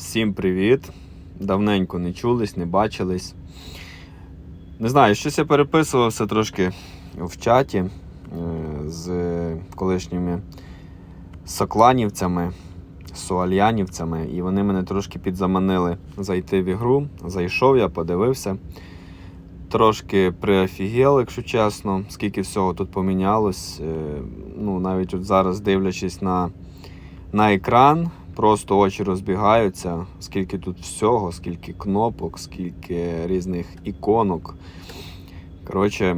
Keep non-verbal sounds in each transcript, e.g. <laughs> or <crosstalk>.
Всім привіт! Давненько не чулись, не бачились. Не знаю, щось я переписувався трошки в чаті е, з колишніми сокланівцями, суальянівцями, і вони мене трошки підзаманили зайти в ігру. Зайшов я, подивився. Трошки приофігел, якщо чесно, скільки всього тут помінялось. Е, Ну, навіть от зараз дивлячись на, на екран, просто очі розбігаються, скільки тут всього, скільки кнопок, скільки різних іконок. Коротше,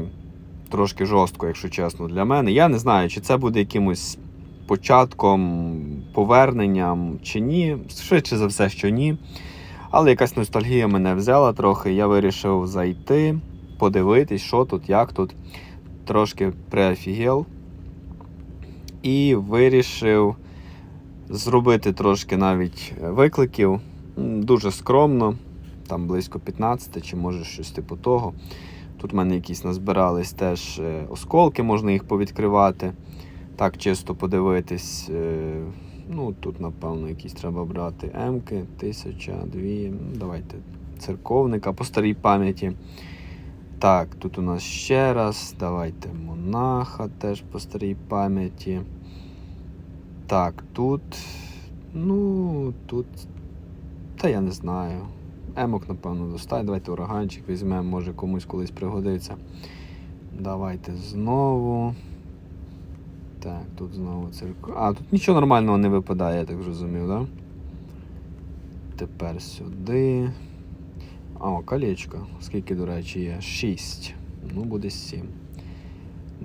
трошки жорстко, якщо чесно, для мене. Я не знаю, чи це буде якимось початком, поверненням чи ні. Швидше за все, що ні. Але якась ностальгія мене взяла трохи. Я вирішив зайти, подивитись, що тут, як тут. Трошки приофігел. І вирішив зробити трошки навіть викликів. Дуже скромно, там близько 15 чи може щось типу того. Тут в мене якісь назбирались теж е, осколки, можна їх повідкривати. Так, чисто подивитись. Е, Ну, тут, напевно, якісь треба брати М-ки, тисяча, дві. Давайте церковника по старій пам'яті. Так, тут у нас ще раз. Давайте монаха теж по старій пам'яті. Так, тут. Ну, тут. Та я не знаю. Емок, напевно, достать. Давайте ураганчик візьмемо, може комусь колись пригодиться. Давайте знову. Так, тут знову церква. А, тут нічого нормального не випадає, я так зрозумів? Да? Тепер сюди. О, колечко. Скільки, до речі, є? 6. Ну, буде 7.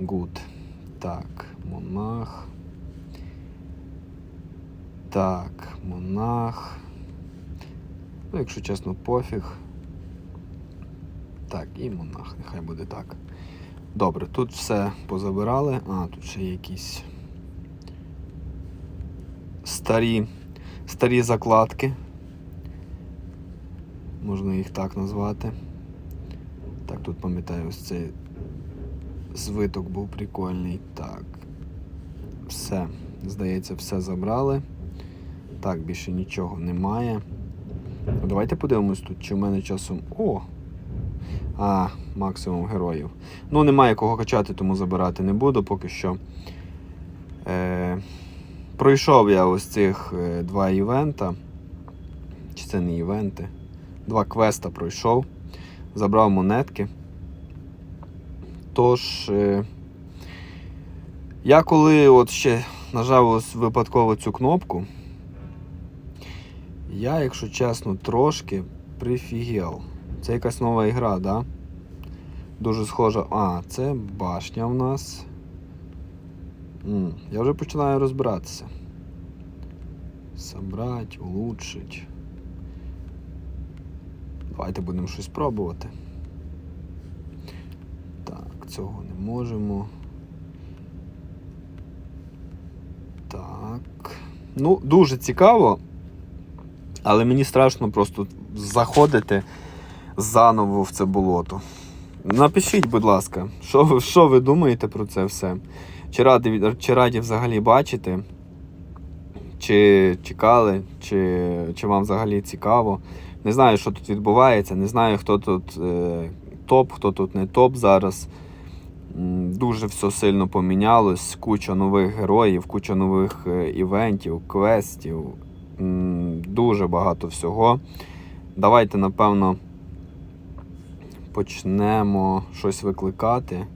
Гуд. Так, монах. Так, монах. Ну, якщо чесно, пофіг. Так, і монах, нехай буде так. Добре, тут все позабирали. А, тут ще якісь старі, старі закладки. Можна їх так назвати. Так, тут пам'ятаю, ось цей звиток був прикольний. Так. Все. Здається, все забрали. Так, більше нічого немає. Давайте подивимось тут, чи в мене часом. О! А, максимум героїв. Ну, немає кого качати, тому забирати не буду поки що. Е, пройшов я ось цих е, два івента. Чи це не івенти? Два квеста пройшов. Забрав монетки. Тож, е, я коли от ще нажав ось випадково цю кнопку, я, якщо чесно, трошки прифігел. Це якась нова ігра, да? Дуже схожа. А, це башня в нас. М, я вже починаю розбиратися. Собрать, улучшить. Давайте будемо щось пробувати. Так, цього не можемо. Так. Ну, дуже цікаво. Але мені страшно просто заходити заново в це болото. Напишіть, будь ласка, що, що ви думаєте про це все? Чи раді, чи раді взагалі бачити? Чи чекали, чи, чи вам взагалі цікаво? Не знаю, що тут відбувається, не знаю, хто тут е, топ, хто тут не топ зараз. Дуже все сильно помінялось, куча нових героїв, куча нових е, івентів, квестів. Дуже багато всього. Давайте, напевно, почнемо щось викликати.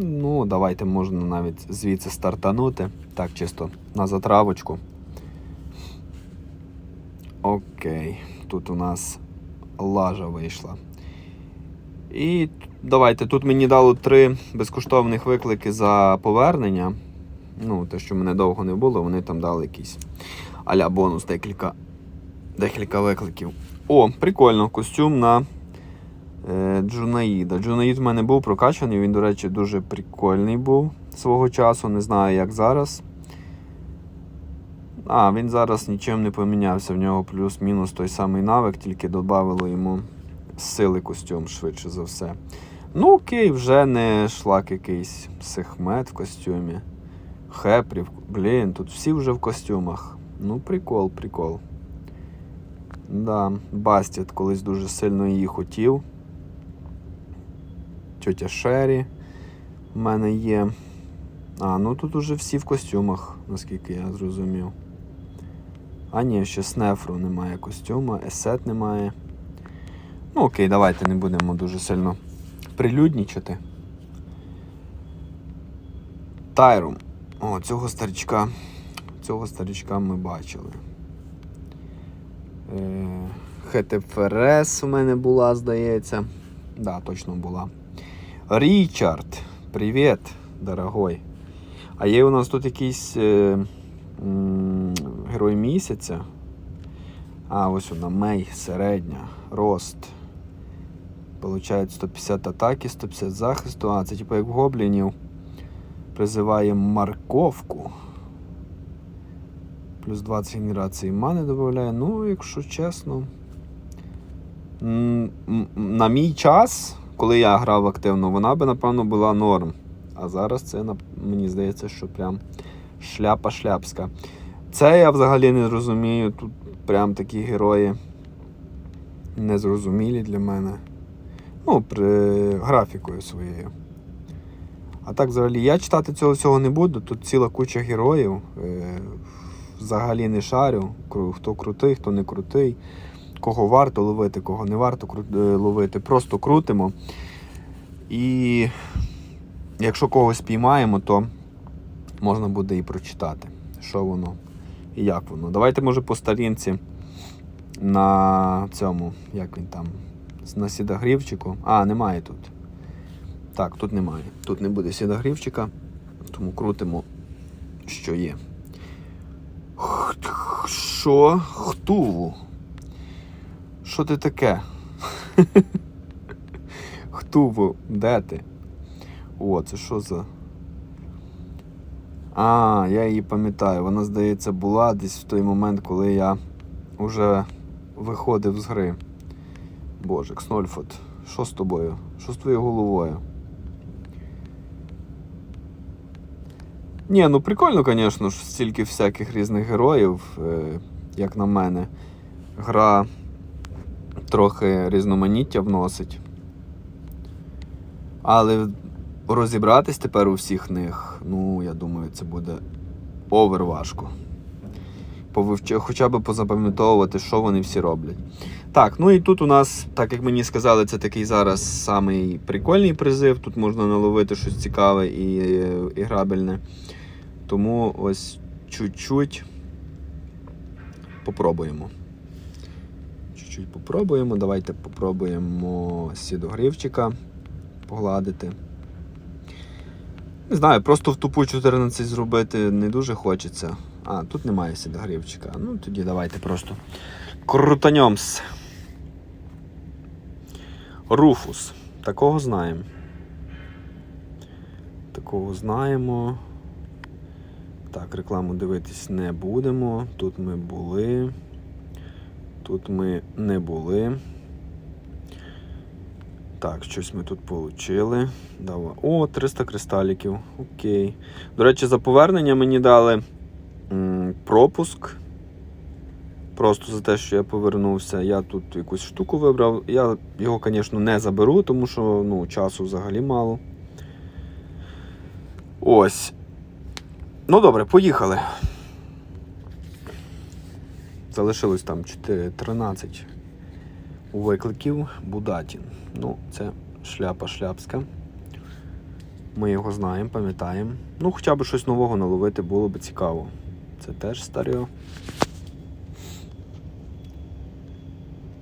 Ну, давайте можна навіть звідси стартанути. Так, чисто на затравочку. Окей, тут у нас лажа вийшла. І давайте, тут мені дало три безкоштовних виклики за повернення. Ну, те, що мене довго не було, вони там дали якийсь аля бонус декілька, декілька викликів. О, прикольно, костюм на е, Джунаїда. Джунаїд в мене був прокачаний, він, до речі, дуже прикольний був свого часу, не знаю, як зараз. А, він зараз нічим не помінявся. В нього плюс-мінус той самий навик, тільки додавало йому сили костюм, швидше за все. Ну, окей, вже не шлак якийсь сехмет в костюмі. Хепрів. Блін, тут всі вже в костюмах. Ну, прикол, прикол. Да, Бастіт колись дуже сильно її хотів. Тьотя Шері в мене є. А, ну тут уже всі в костюмах, наскільки я зрозумів. А ні, ще Снефру немає костюма, Есет немає. Ну окей, давайте не будемо дуже сильно прилюднічати. Тайрум. О, цього старичка. Цього старичка ми бачили. Е, ХТФРС у мене була, здається. Да, точно була. Річард, привіт, дорогой. А є у нас тут якийсь е, м, герой місяця. А, ось вона, Мей, середня, рост. Получають 150 атаки, 150 захисту. А, це типу як в гоблінів. Призиває морковку. Плюс 20 генерації мани додає. Ну, якщо чесно. На мій час, коли я грав активно, вона би, напевно, була норм. А зараз це мені здається, що прям шляпа шляпська. Це я взагалі не розумію. Тут прям такі герої незрозумілі для мене. Ну, при графікою своєю. А так, взагалі, я читати цього всього не буду. Тут ціла куча героїв. Е, взагалі не шарю. Хто крутий, хто не крутий. Кого варто ловити, кого не варто е, ловити. Просто крутимо. І якщо когось піймаємо, то можна буде і прочитати, що воно і як воно. Давайте, може, по старінці на цьому, як він там, на сідагрівчику. А, немає тут. Так, тут немає. Тут не буде сідагрівчика, тому крутимо, що є. Що? Хтуву? Що ти таке? <laughs> Хтуву, де ти? О, це що за. А, я її пам'ятаю. Вона, здається, була десь в той момент, коли я вже виходив з гри. Боже, Кснольфот, що з тобою? Що з твоєю головою? Ні, ну прикольно, звісно, ж, стільки всяких різних героїв, е, як на мене. Гра трохи різноманіття вносить. Але розібратись тепер у всіх них, ну, я думаю, це буде овер важко. Хоча б позапам'ятовувати, що вони всі роблять. Так, ну і тут у нас, так як мені сказали, це такий зараз самий прикольний призив. Тут можна наловити щось цікаве і, і грабельне. Тому ось чуть-чуть попробуємо. Чуть-чуть попробуємо. Давайте попробуємо сідогрівчика погладити. Не знаю, просто в тупу 14 зробити не дуже хочеться. А, тут немає сідогрівчика. Ну, тоді давайте просто крутанемось. Руфус. Такого знаємо. Такого знаємо. Так, рекламу дивитись не будемо. Тут ми були. Тут ми не були. Так, щось ми тут отримали. О, 300 кристаліків. Окей. До речі, за повернення мені дали м, пропуск. Просто за те, що я повернувся. Я тут якусь штуку вибрав. Я його, звісно, не заберу, тому що ну, часу взагалі мало. Ось. Ну добре, поїхали. Залишилось там 4, 13 викликів Будатін. Ну, це шляпа шляпська. Ми його знаємо, пам'ятаємо. Ну, хоча б щось нового наловити було б цікаво. Це теж старіо.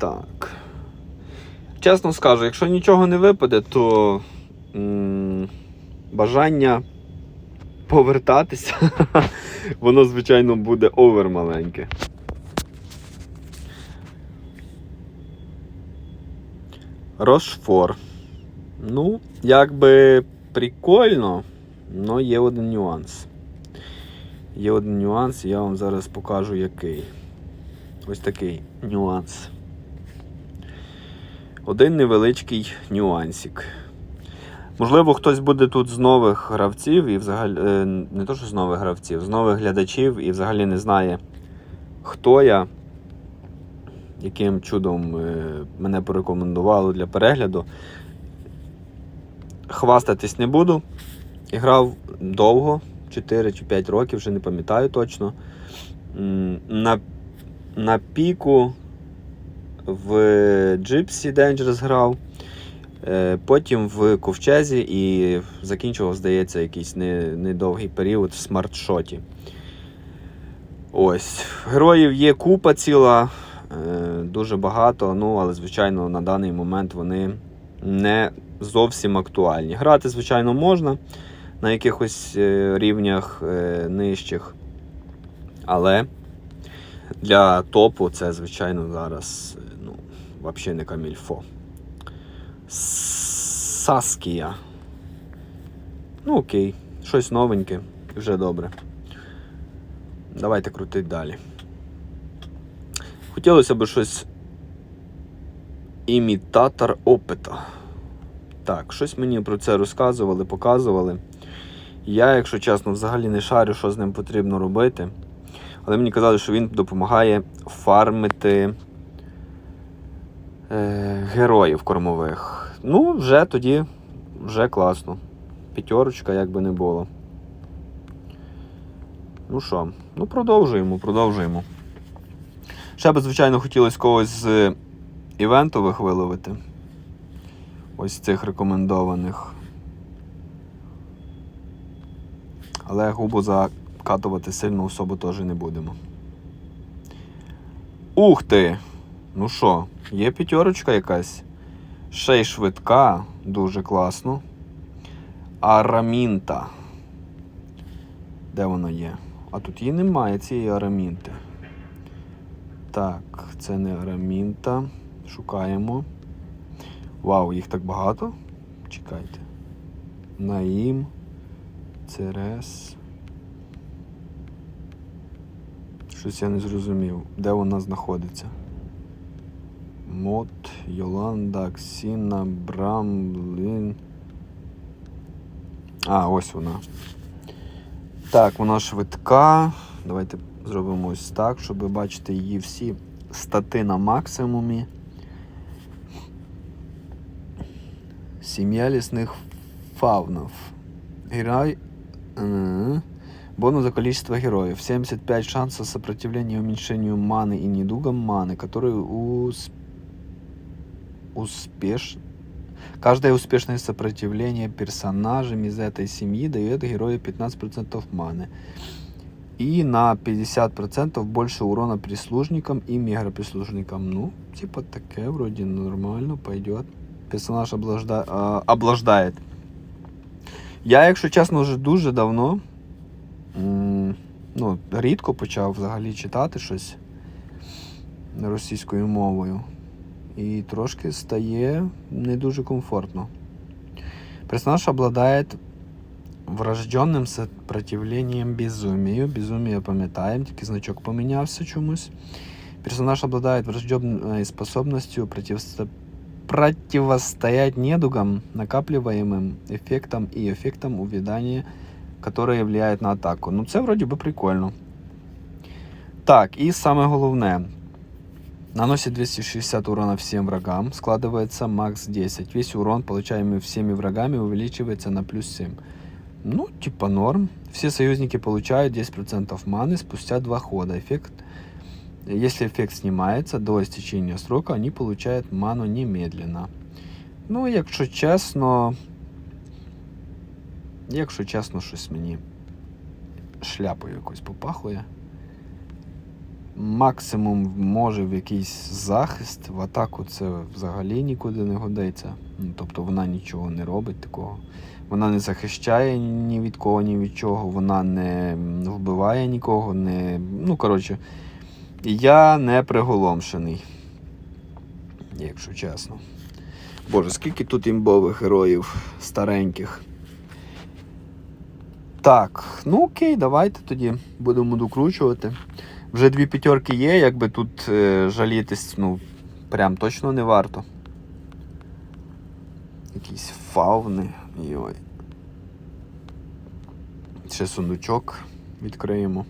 Так. Чесно скажу, якщо нічого не випаде, то м- бажання повертатися, <laughs> воно, звичайно, буде овер маленьке. Рошфор. Ну, якби прикольно, але є один нюанс. Є один нюанс, я вам зараз покажу який. Ось такий нюанс. Один невеличкий нюансик. Можливо, хтось буде тут з нових гравців і взагалі е, не то, що з нових гравців, з нових глядачів і взагалі не знає, хто я. яким чудом е, мене порекомендували для перегляду. Хвастатись не буду. Грав довго, 4 чи 5 років, вже не пам'ятаю точно. На, на піку в Gypsy Dangerous грав. Е, Потім в ковчезі і закінчував, здається, якийсь не- недовгий період в смартшоті. Ось. Героїв є купа ціла, е, дуже багато, ну, але, звичайно, на даний момент вони не зовсім актуальні. Грати, звичайно, можна на якихось е, рівнях нижчих. Але для топу це, звичайно, зараз взагалі не камільфо. Саскія. Ну, окей, щось новеньке, вже добре. Давайте крутить далі. Хотілося б щось. Імітатор опита. Так, щось мені про це розказували, показували. Я, якщо чесно, взагалі не шарю, що з ним потрібно робити. Але мені казали, що він допомагає фармити героїв кормових. Ну, вже тоді, вже класно. П'ятерочка, як би не було. Ну що, ну продовжуємо, продовжуємо. Ще би, звичайно, хотілося когось з івентових виловити. Ось цих рекомендованих. Але губу закатувати сильно особо теж не будемо. Ух ти! Ну що, є п'ятерочка якась? Ще й швидка, дуже класно. Арамінта. Де вона є? А тут її немає, цієї арамінти. Так, це не арамінта. Шукаємо. Вау, їх так багато. Чекайте. Наїм. Церес. Щось я не зрозумів. Де вона знаходиться? Мот, Йоланда, Ксіна, Брамлін. А, ось вона. Так, вона швидка. Давайте зробимо ось так, щоб ви бачите її всі стати на максимумі. Сім'я лісних фавнов. Герой. Э, Бонус за количество героев. 75 шансов сопротивления уменьшению маны и недугам маны, которые усп... успеш... Каждое успешное сопротивление персонажам из этой семьи дает герою 15% маны. И на 50% больше урона прислужникам и мегаприслужникам. Ну, типа такое вроде нормально пойдет. Персонаж облажда... а, облаждает. Я, якщо чесно, вже дуже давно. Ну, рідко почав взагалі читати щось російською мовою И трошки стає не дуже комфортно. Персонаж обладает врожденным сопротивлением безумию. Безумие пам'ятаємо, тільки значок помінявся чомусь. Персонаж обладает врожденной способностью противосто- противостоять недугам, накапливаемым эффектам и эффектам увядания, которые влияют на атаку. Ну, це вроді би прикольно. Так, і саме головне. Наносит 260 урона всем врагам, складывается макс 10. Весь урон, получаемый всеми врагами, увеличивается на плюс 7. Ну, типа норм. Все союзники получают 10% маны спустя два хода. Эффект, если эффект снимается до истечения срока, они получают ману немедленно. Ну, якщо чесно. Якщо чесно, щось мені шляпою якось попахує. Максимум може в якийсь захист, в атаку це взагалі нікуди не годиться. Ну, тобто вона нічого не робить такого. Вона не захищає ні від кого, ні від чого, вона не вбиває нікого, не. Ну, коротше, я не приголомшений. Якщо чесно. Боже, скільки тут імбових героїв стареньких. Так, ну окей, давайте тоді будемо докручувати. Вже дві п'ятерки є, якби тут е, жалітись, ну, прям точно не варто. Якісь фауни. Йой. Ще сундучок відкриємо.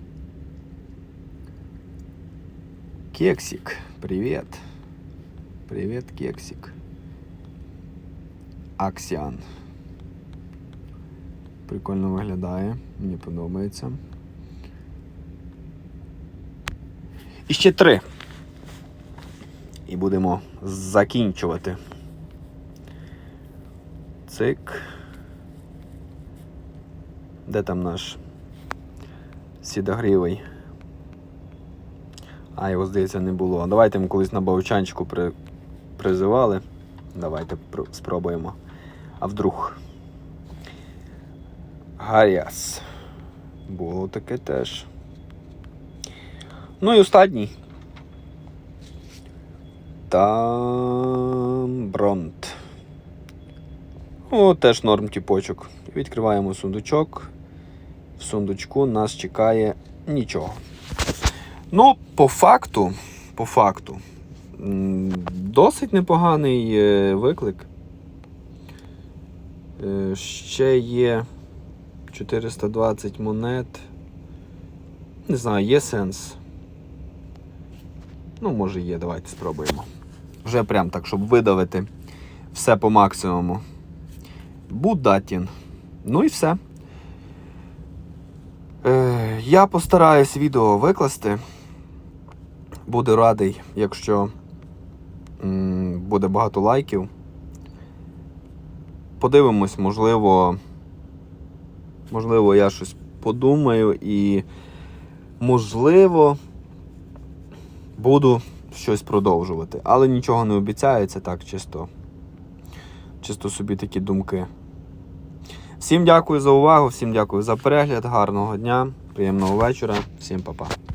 Кексик, привіт. Привіт, кексик. Аксіан. Прикольно виглядає, мені подобається. І ще три. І будемо закінчувати. Цик. Де там наш сідогрівий? А, його, здається, не було. Давайте ми колись на баучанчику при... призивали. Давайте пр- спробуємо. А вдруг. Гаріас. Було таке теж. Ну і останній. Там Бронт. О, теж норм тіпочок. Відкриваємо сундучок. В сундучку нас чекає нічого. Ну, по факту, по факту, досить непоганий е, виклик. Е, Ще є 420 монет. Не знаю, є сенс. Ну, може є, давайте спробуємо. Вже прям так, щоб видавити все по максимуму. Будатін. Ну і все. Е, я постараюсь відео викласти. Буду радий, якщо буде багато лайків. Подивимось, можливо, можливо, я щось подумаю і, можливо, буду щось продовжувати. Але нічого не обіцяється, так, чисто, чисто собі такі думки. Всім дякую за увагу, всім дякую за перегляд, гарного дня, приємного вечора, всім па-па.